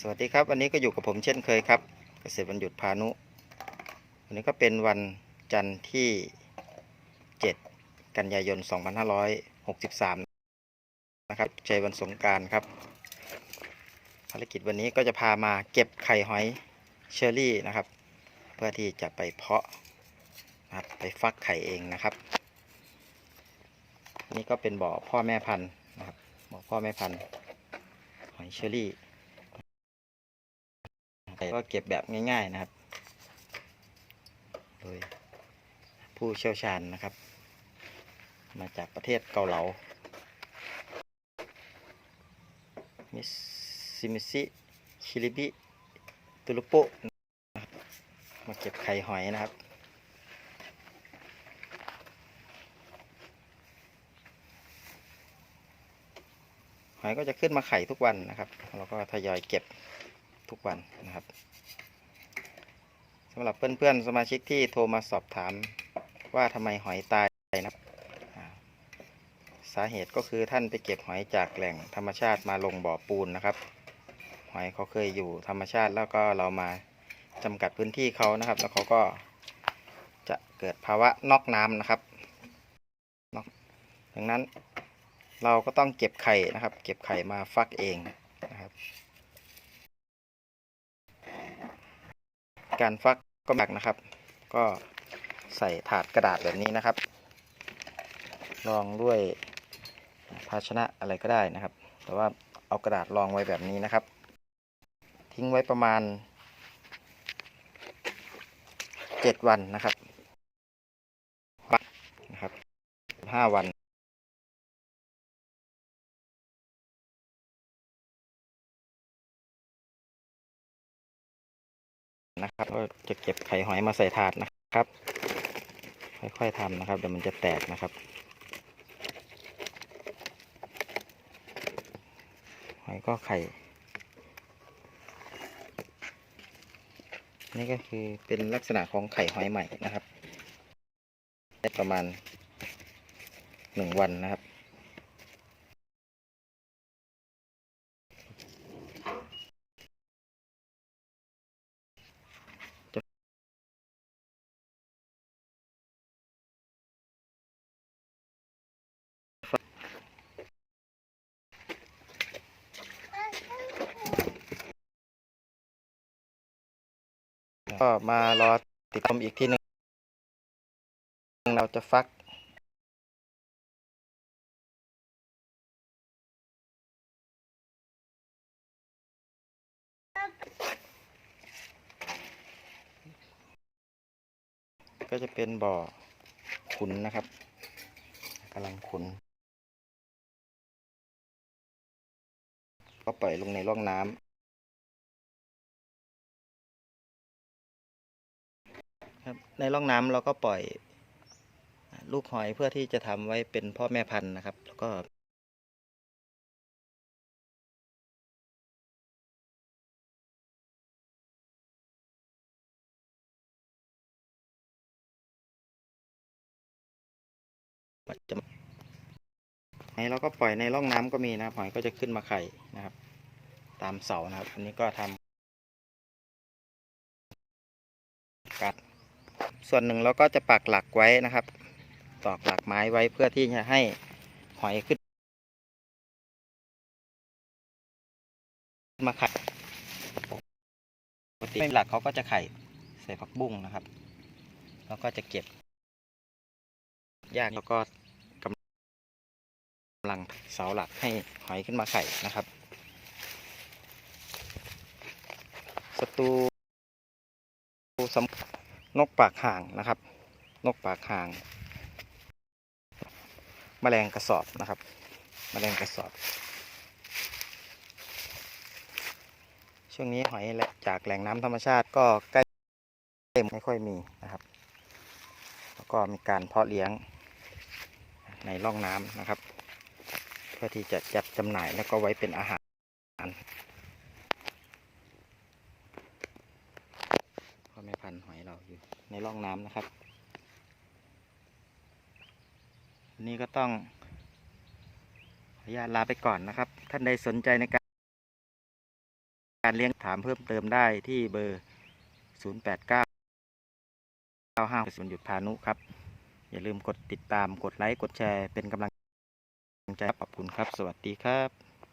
สวัสดีครับวันนี้ก็อยู่กับผมเช่นเคยครับ เกษตรวันหยุดพานุวันนี้ก็เป็นวันจันทร์ที่ 7 กันยายน 2563 นะครับใจวันสงการครับ ภารกิจวันนี้ก็จะพามาเก็บไข่หอยเชอรี่นะครับ เพื่อที่จะไปเพาะนะครับไปฟักไข่เองนะครับ นี่ก็เป็นบ่อพ่อแม่พันธุ์นะครับบ่อพ่อแม่พันธุ์หอยเชอรี่ ก็เก็บแบบง่ายๆนะครับ โดยผู้เชี่ยวชาญนะครับ มาจากประเทศเกาเหลา มิซิมิซิคิริบิตุลุโปะนะครับมาเก็บไข่หอยนะครับหอยก็จะขึ้นมาไข่ทุกวันนะครับแล้วก็ทยอยเก็บ ทุกวันนะครับสำหรับเพื่อนๆสมาชิกที่โทรมาสอบถามว่าทำไมหอยตายนะครับสาเหตุก็คือท่านไปเก็บหอยจากแหล่งธรรมชาติมาลงบ่อปูนนะครับ หอยเขาเคยอยู่ธรรมชาติแล้วก็เรามาจำกัดพื้นที่เขานะครับ แล้วเขาก็จะเกิดภาวะนอกน้ำนะครับนอกดังนั้นเราก็ต้องเก็บไข่นะครับ เก็บไข่มาฟักเองนะครับ การฟักก็หนักนะครับ ก็ใส่ถาดกระดาษแบบนี้นะครับ รองด้วยภาชนะอะไรก็ได้นะครับ แต่ว่าเอากระดาษรองไว้แบบนี้นะครับ ทิ้งไว้ประมาณ 7 วันนะครับนะครับ5วัน นะครับก็จะเก็บไข่หอยมาใส่ถาดนะครับ ค่อยๆทำนะครับเดี๋ยวมันจะแตกนะครับ หอยก็ไข่ นี่ก็คือเป็นลักษณะของไข่หอยใหม่นะครับได้ประมาณหนึ่งวันนะครับ ก็มารอติดตามอีกที่หนึ่งเราจะฟักก็จะเป็นบ่อขุนนะครับกำลังขุน ก็ปล่อยลงในร่องน้ำ ครับ ในร่องน้ำเราก็ปล่อยลูกหอยเพื่อที่จะทำไว้เป็นพ่อแม่พันธุ์นะครับ แล้วก็จะในเราก็ปล่อยในร่องน้ำก็มีนะครับหอยก็จะขึ้นมาไข่นะครับ ตามเสานะครับ อันนี้ก็ทำกัด ส่วนหนึ่งเราก็จะปักหลักไว้นะครับ ตอกหลักไม้ไว้เพื่อที่จะให้หอยขึ้นมาไข่ปกติหลักเขาก็จะไข่ใส่ผักบุ้งนะครับ แล้วก็จะเก็บยากแล้วก็กำลังเสาหลักให้หอยขึ้นมาไข่นะครับศัตรูสำ นกปากห่างนะครับ นกปากห่างแมลงกระสอบนะครับแมลงกระสอบ ช่วงนี้หอยและจากแหล่งน้ำธรรมชาติก็ใกล้ไม่ค่อยมีนะครับ แล้วก็มีการเพาะเลี้ยงในร่องน้ำนะครับ เพื่อที่จะจัดจำหน่ายแล้วก็ไว้เป็นอาหาร พ่อ แม่พันธุ์หอยเราอยู่ในร่องน้ำนะครับนนี้ก็ต้องขออนุญาตลาไปก่อนนะครับ ท่านใดสนใจในการการเลี้ยงถามเพิ่มเติมได้ที่เบอร์ 0 8 9 9 5 0หยุดพานุครับ อย่าลืมกดติดตามกดไลค์ กดแชร์เป็นกำลังใจขอบคุณครับ สวัสดีครับ